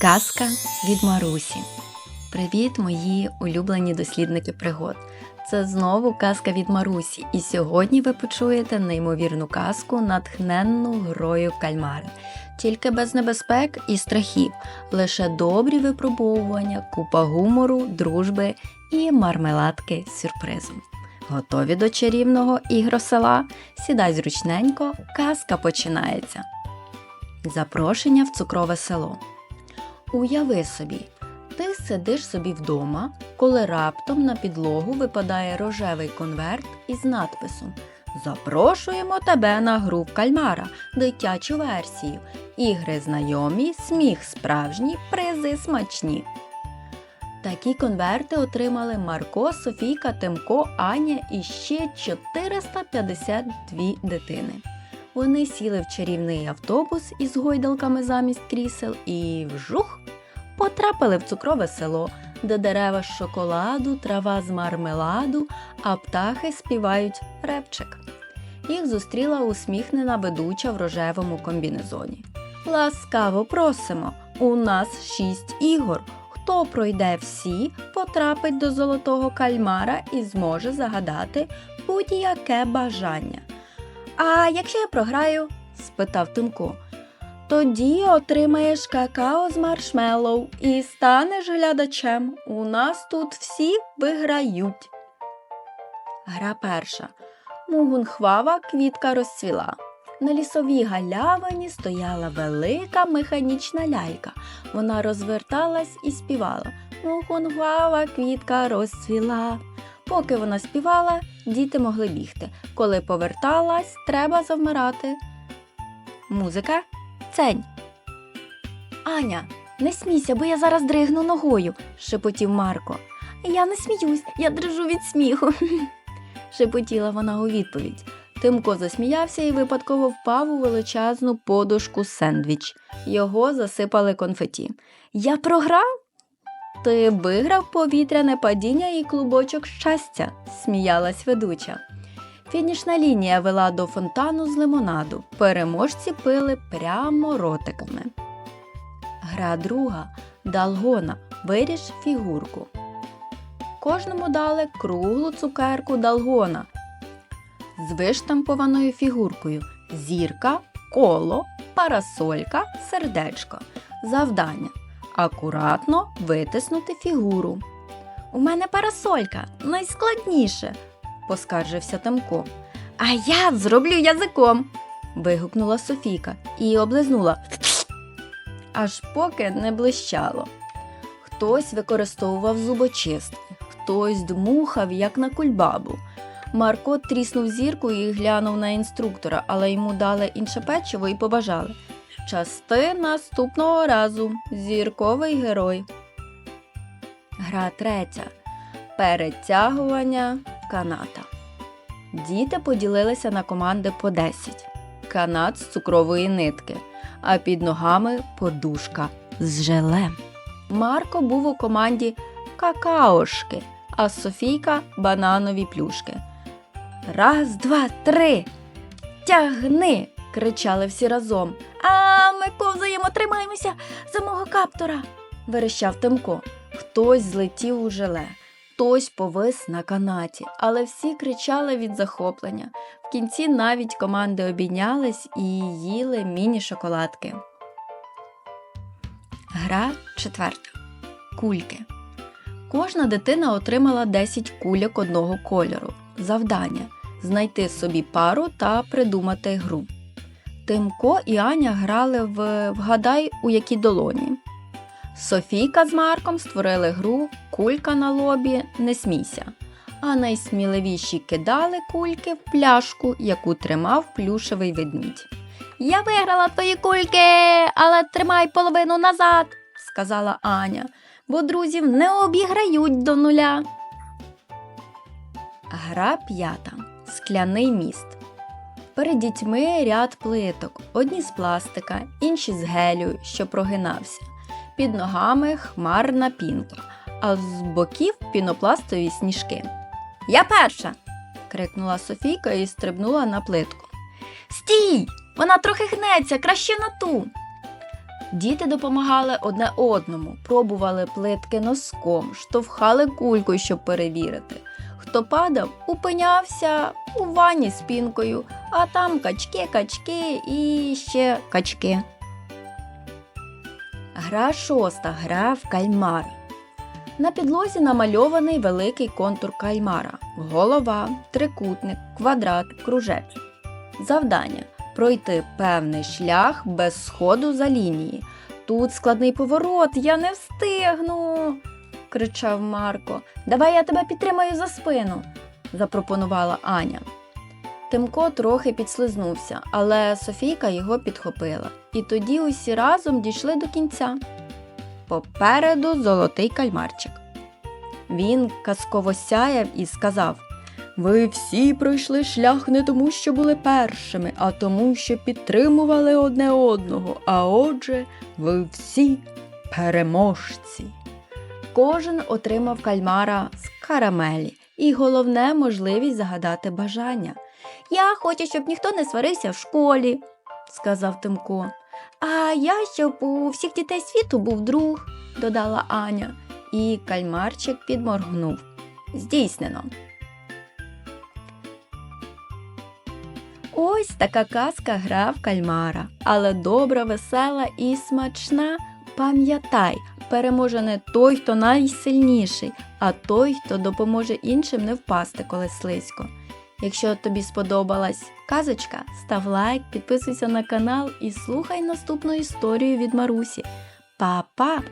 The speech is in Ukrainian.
Казка від Марусі. Привіт, мої улюблені дослідники пригод. Це знову казка від Марусі, і сьогодні ви почуєте неймовірну казку, натхненну грою кальмара. Тільки без небезпек і страхів, лише добрі випробовування, купа гумору, дружби і мармеладки з сюрпризом. Готові до чарівного ігросела? Сідай зручненько, казка починається. Запрошення в цукрове село. Уяви собі, ти сидиш собі вдома, коли раптом на підлогу випадає рожевий конверт із надписом Запрошуємо тебе на гру в кальмара, дитячу версію. Ігри знайомі, сміх справжній, призи смачні. Такі конверти отримали Марко, Софійка, Тимко, Аня і ще 452 дитини. Вони сіли в чарівний автобус із гойдалками замість крісел і вжух потрапили в цукрове село, де дерева з шоколаду, трава з мармеладу, а птахи співають репчик. Їх зустріла усміхнена ведуча в рожевому комбінезоні. Ласкаво просимо! У нас шість ігор. Хто пройде всі, потрапить до золотого кальмара і зможе загадати будь-яке бажання. А якщо я програю? спитав Тимко. Тоді отримаєш какао з маршмеллоу і станеш глядачем. У нас тут всі виграють. Гра перша. Мугунхвава квітка розцвіла. На лісовій галявині стояла велика механічна лялька. Вона розверталась і співала. Мугунхвава квітка розцвіла. Поки вона співала, діти могли бігти. Коли поверталась, треба завмирати. Музика цень. Аня, не смійся, бо я зараз дригну ногою, шепотів Марко. Я не сміюсь, я дрижу від сміху. шепотіла вона у відповідь. Тимко засміявся і випадково впав у величезну подушку сендвіч. Його засипали конфеті. Я програв? Ти виграв повітряне падіння і клубочок щастя, сміялась ведуча. Фінішна лінія вела до фонтану з лимонаду. Переможці пили прямо ротиками. Гра друга Далгона. Виріж фігурку. Кожному дали круглу цукерку Далгона з виштампованою фігуркою зірка, коло, парасолька, сердечко. Завдання акуратно витиснути фігуру. У мене парасолька найскладніше, поскаржився Тимко. А я зроблю язиком. вигукнула Софійка і облизнула, аж поки не блищало. Хтось використовував зубочистки, хтось дмухав, як на кульбабу. Марко тріснув зірку і глянув на інструктора, але йому дали інше печиво і побажали. Части наступного разу. Зірковий герой. Гра третя. Перетягування каната. Діти поділилися на команди по 10. Канат з цукрової нитки, а під ногами подушка з желе. Марко був у команді какаошки, а Софійка бананові плюшки. Раз, два, три. Тягни. Кричали всі разом. А ми ковзаємо, тримаємося за мого каптора. верещав Тимко. Хтось злетів у желе, хтось повис на канаті, але всі кричали від захоплення. В кінці навіть команди обійнялись і їли міні-шоколадки. Гра четверта. Кульки. Кожна дитина отримала 10 кульок одного кольору. Завдання знайти собі пару та придумати гру. Тимко і Аня грали в Вгадай, у якій долоні. Софійка з Марком створили гру Кулька на лобі не смійся. А найсміливіші кидали кульки в пляшку, яку тримав плюшевий ведмідь. Я виграла твої кульки, але тримай половину назад, сказала Аня, бо друзів не обіграють до нуля. Гра п'ята. Скляний міст. Перед дітьми ряд плиток, одні з пластика, інші з гелю, що прогинався. Під ногами хмарна пінка, а з боків пінопластові сніжки. Я перша. крикнула Софійка і стрибнула на плитку. Стій! Вона трохи гнеться, краще на ту. Діти допомагали одне одному, пробували плитки носком, штовхали кулькою, щоб перевірити. Хто падав, упинявся у ванні з пінкою, а там качки, качки і ще качки. Гра шоста. Гра в кальмар. На підлозі намальований великий контур кальмара. Голова, трикутник, квадрат, кружець. Завдання пройти певний шлях без сходу за лінії. Тут складний поворот, я не встигну. Кричав Марко. Давай я тебе підтримаю за спину, запропонувала Аня. Тимко трохи підслизнувся, але Софійка його підхопила. І тоді усі разом дійшли до кінця. Попереду золотий кальмарчик. Він казково сяяв і сказав Ви всі пройшли шлях не тому, що були першими, а тому, що підтримували одне одного. А отже, ви всі переможці. Кожен отримав кальмара з карамелі і головне можливість загадати бажання. Я хочу, щоб ніхто не сварився в школі, сказав Тимко. А я щоб у всіх дітей світу був друг, додала Аня, і кальмарчик підморгнув. Здійснено. Ось така казка гра в кальмара, але добра, весела і смачна. Пам'ятай, переможе не той, хто найсильніший, а той, хто допоможе іншим не впасти, коли слизько. Якщо тобі сподобалась казочка, став лайк, підписуйся на канал і слухай наступну історію від Марусі. Па-па!